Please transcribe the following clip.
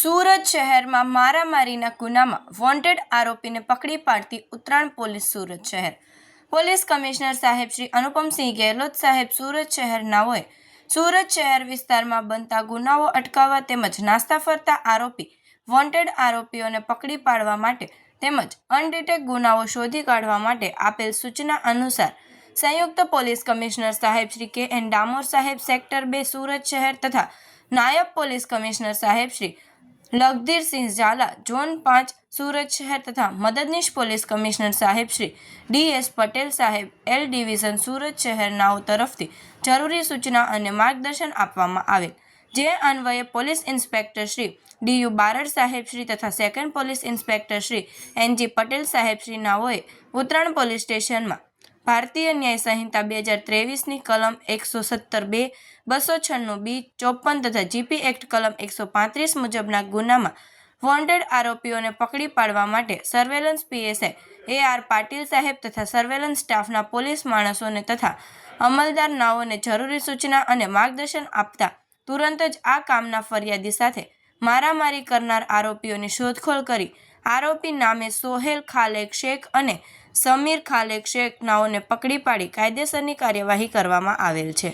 સુરત શહેરમાં મારામારીના ગુનામાં વોન્ટેડ આરોપીને પકડી પાડતી ઉત્તરાયણ પોલીસ સુરત શહેર. પોલીસ કમિશનર સાહેબ શ્રી અનુપમસિંહ ગેહલોત સાહેબ સુરત શહેરનાઓએ સુરત શહેર વિસ્તારમાં બનતા ગુનાઓ અટકાવવા તેમજ નાસ્તા ફરતા આરોપી, વોન્ટેડ આરોપીઓને પકડી પાડવા માટે તેમજ અનડિટેક ગુનાઓ શોધી કાઢવા માટે આપેલ સૂચના અનુસાર, સંયુક્ત પોલીસ કમિશનર સાહેબ શ્રી કે એન ડામોર સાહેબ સેક્ટર બે સુરત શહેર તથા નાયબ પોલીસ કમિશનર સાહેબ શ્રી લખધીરસિંહ ઝાલા, ઝોન પાંચ, સુરત શહેર તથા મદદનીશ પોલીસ કમિશનર સાહેબ શ્રી ડી એસ પટેલ સાહેબ, એલ ડિવિઝન સુરત શહેરનાઓ તરફથી જરૂરી સૂચના અને માર્ગદર્શન આપવામાં આવેલ. જે અન્વયે police inspector Shri D U Barad સાહેબ શ્રી તથા second police inspector Shri N G Patel સાહેબ શ્રી નાઓએ ઉત્તરાયણ પોલીસ સ્ટેશનમાં ભારતીય ન્યાય સંહિતા બે હજાર ત્રેવીસની કલમ એકસો સત્તર બે, બસો છન્નું બી, ચોપન તથા જીપી એક્ટ કલમ એકસો પાંત્રીસ મુજબના ગુનામાં વોન્ટેડ આરોપીઓને પકડી પાડવા માટે surveillance PSI A R Patil સાહેબ તથા સર્વેલન્સ સ્ટાફના પોલીસ માણસોને તથા અમલદાર નાઓને જરૂરી સૂચના અને માર્ગદર્શન આપતા તુરંત જ આ કામના ફરિયાદી સાથે મારામારી કરનાર આરોપીઓની શોધખોળ કરી આરોપી નામે સોહેલ ખાલેક શેખ અને સમીર ખાલેક શેખ નાઓને પકડી પાડી કાયદેસરની કાર્યવાહી કરવામાં આવેલ છે.